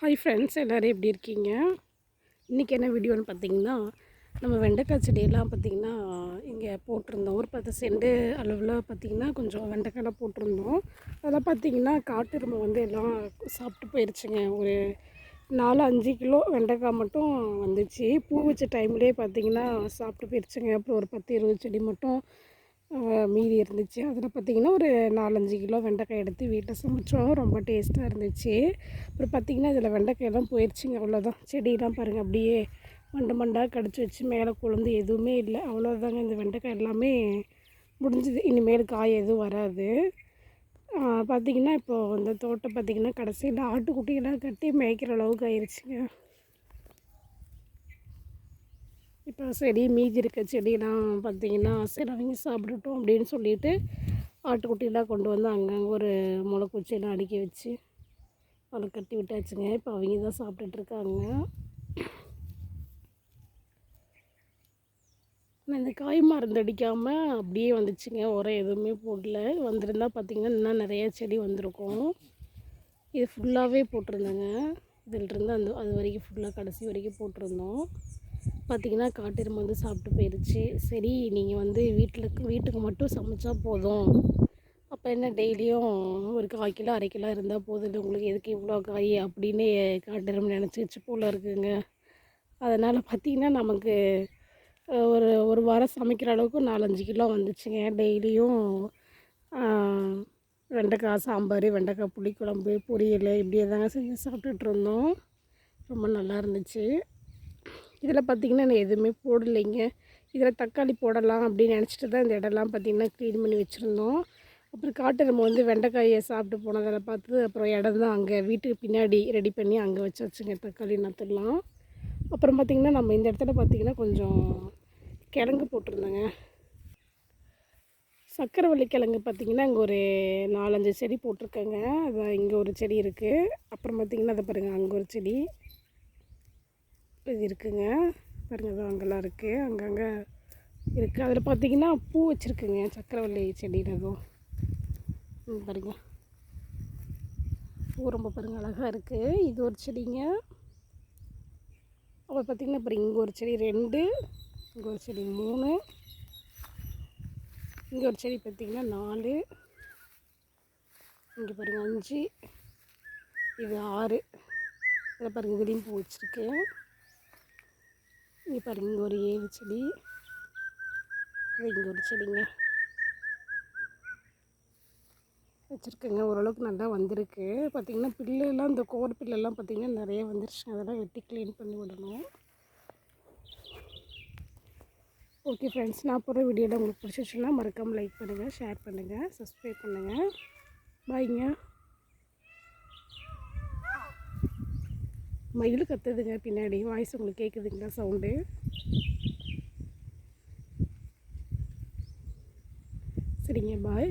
Hi friends எல்லோரும் எப்படி இருக்கீங்க? இன்றைக்கி என்ன வீடியோன்னு பார்த்தீங்கன்னா நம்ம வெண்டைக்காய் செடியெல்லாம் பார்த்திங்கன்னா இங்கே போட்டிருந்தோம். ஒரு பத்து செண்டு அளவில் பார்த்திங்கன்னா கொஞ்சம் வெண்டைக்காய்லாம் போட்டிருந்தோம். அதெல்லாம் பார்த்திங்கன்னா காட்டெருமை வந்து எல்லாம் சாப்பிட்டு போயிடுச்சுங்க ஒரு நாலு அஞ்சு கிலோ வெண்டைக்காய் மட்டும் வந்துச்சு. பூ வச்ச டைம்லேயே பார்த்திங்கன்னா சாப்பிட்டு போயிடுச்சுங்க அப்புறம் ஒரு பத்து இருபது செடி மட்டும் மீதி இருந்துச்சு. அதில் பார்த்திங்கன்னா ஒரு நாலஞ்சு கிலோ வெண்டைக்காய் எடுத்து வீட்டில் சமைச்சோம். ரொம்ப டேஸ்ட்டாக இருந்துச்சு. அப்புறம் பார்த்திங்கன்னா இதில் வெண்டைக்காயெல்லாம் போயிடுச்சுங்க அவ்வளோதான். செடியெல்லாம் பாருங்கள் அப்படியே மண்டு மண்டாக கடிச்சு வச்சு மேலே கொழுந்து எதுவுமே இல்லை. அவ்வளோதாங்க. இந்த வெண்டைக்காய் எல்லாமே முடிஞ்சுது. இனிமேல் காய் எதுவும் வராது. பார்த்திங்கன்னா இப்போது இந்த தோட்டம் பார்த்திங்கன்னா கடைசியில் ஆட்டுக்குட்டியெல்லாம் கட்டி மேய்க்கிற அளவுக்கு ஆயிடுச்சுங்க இப்போ செடி மீதி இருக்க செடியெல்லாம் பார்த்திங்கன்னா சரி அவங்க சாப்பிட்டுட்டோம் அப்படின்னு சொல்லிட்டு ஆட்டுக்குட்டியெல்லாம் கொண்டு வந்து அங்கங்கே ஒரு முளைக்குச்சியெல்லாம் அடுக்கி வச்சு அதை கட்டி விட்டாச்சுங்க. இப்போ அவங்க தான் சாப்பிட்டுட்டு இருக்காங்க. இந்த காய் மருந்து அடிக்காமல் அப்படியே வந்துச்சுங்க. உரம் எதுவுமே போடல. வந்திருந்தால் பார்த்திங்கன்னா இன்னும் நிறைய செடி வந்திருக்கும். இது ஃபுல்லாகவே போட்டிருந்தேங்க. இதிலிருந்து அந்த அது வரைக்கும் ஃபுல்லாக கடைசி வரைக்கும் போட்டிருந்தோம். பார்த்திங்கன்னா காட்டெருமை வந்து சாப்பிட்டு போயிடுச்சு சரி நீங்கள் வந்து வீட்டில் வீட்டுக்கு மட்டும் சமைச்சா போதும். அப்போ என்ன டெய்லியும் ஒரு கால் கிலோ அரை கிலோ இருந்தால் போதும் இல்லை உங்களுக்கு எதுக்கு இவ்வளோ காய் அப்படின்னு காட்டெருமை நினச்சிச்சு போல் இருக்குங்க. அதனால் பார்த்திங்கன்னா நமக்கு ஒரு ஒரு வாரம் சமைக்கிற அளவுக்கு நாலஞ்சு கிலோ வந்துச்சுங்க. டெய்லியும் வெண்டைக்காய் சாம்பார் வெண்டைக்காய் புளிக்குழம்பு பொரியல் இப்படியே தாங்க செஞ்சு சாப்பிட்டுட்டு இருந்தோம். ரொம்ப நல்லா இருந்துச்சு. இதில் பார்த்திங்கன்னா நான் எதுவுமே போடலைங்க. இதில் தக்காளி போடலாம் அப்படின்னு நினச்சிட்டு தான் இந்த இடம்லாம் பார்த்திங்கன்னா க்ளீன் பண்ணி வச்சுருந்தோம். அப்புறம் காட்டு நம்ம வந்து வெண்டைக்காயை சாப்பிட்டு போனதில் பார்த்து அப்புறம் இடம் தான் அங்கே. வீட்டுக்கு பின்னாடி ரெடி பண்ணி அங்கே வச்சாச்சுங்க தக்காளி நத்துலாம் அப்புறம் பார்த்திங்கன்னா நம்ம இந்த இடத்துல பார்த்திங்கன்னா கொஞ்சம் கிழங்கு போட்டிருந்தோங்க. சக்கரவள்ளி கிழங்கு பார்த்திங்கன்னா இங்கே ஒரு நாலஞ்சு செடி போட்டிருக்கேங்க. அது இங்கே ஒரு செடி இருக்குது அப்புறம் பார்த்திங்கன்னா அதை பாருங்கள் அங்கே ஒரு செடி. இது இருக்குங்க பாருங்கள் அங்கெல்லாம் இருக்குது அங்கங்கே இருக்குது அதில் பார்த்தீங்கன்னா பூ வச்சுருக்குங்க. சக்கரவள்ளி செடினதும் ம், பாருங்க. பூ ரொம்ப பாருங்கள் அழகாக இருக்குது இது ஒரு செடிங்க. அப்புறம் பார்த்திங்கன்னா அப்புறம் இங்கே ஒரு செடி ரெண்டு இங்கே ஒரு செடி மூணு இங்கே ஒரு செடி பார்த்திங்கன்னா நாலு இங்கே பாருங்கள் அஞ்சு இது ஆறு. இதில் பாருங்கள் இதுலேயும் பூ வச்சுருக்கேன். இங்கே பாருங்க இங்கே ஒரு ஏழு செடி. இங்கே ஒரு செடிங்க. வச்சுருக்கேங்க. ஓரளவுக்கு நல்லா வந்திருக்கு. பார்த்திங்கன்னா பில்லுலாம் இந்த கோர் பில்லெல்லாம் பார்த்திங்கன்னா நிறைய வந்துருச்சு அதெல்லாம் வெட்டி க்ளீன் பண்ணி விடணும். ஓகே ஃப்ரெண்ட்ஸ் நான் போகிற வீடியோவில் உங்களுக்கு பிடிச்சிச்சுன்னா மறக்காமல் லைக் பண்ணுங்கள் ஷேர் பண்ணுங்கள் சப்ஸ்கிரைப் பண்ணுங்கள் பாய்ங்க மயில் கத்துதுங்க. பின்னாடி வாய்ஸ் உங்களுக்கு கேட்குதுங்களா சவுண்டு சரிங்க பாய்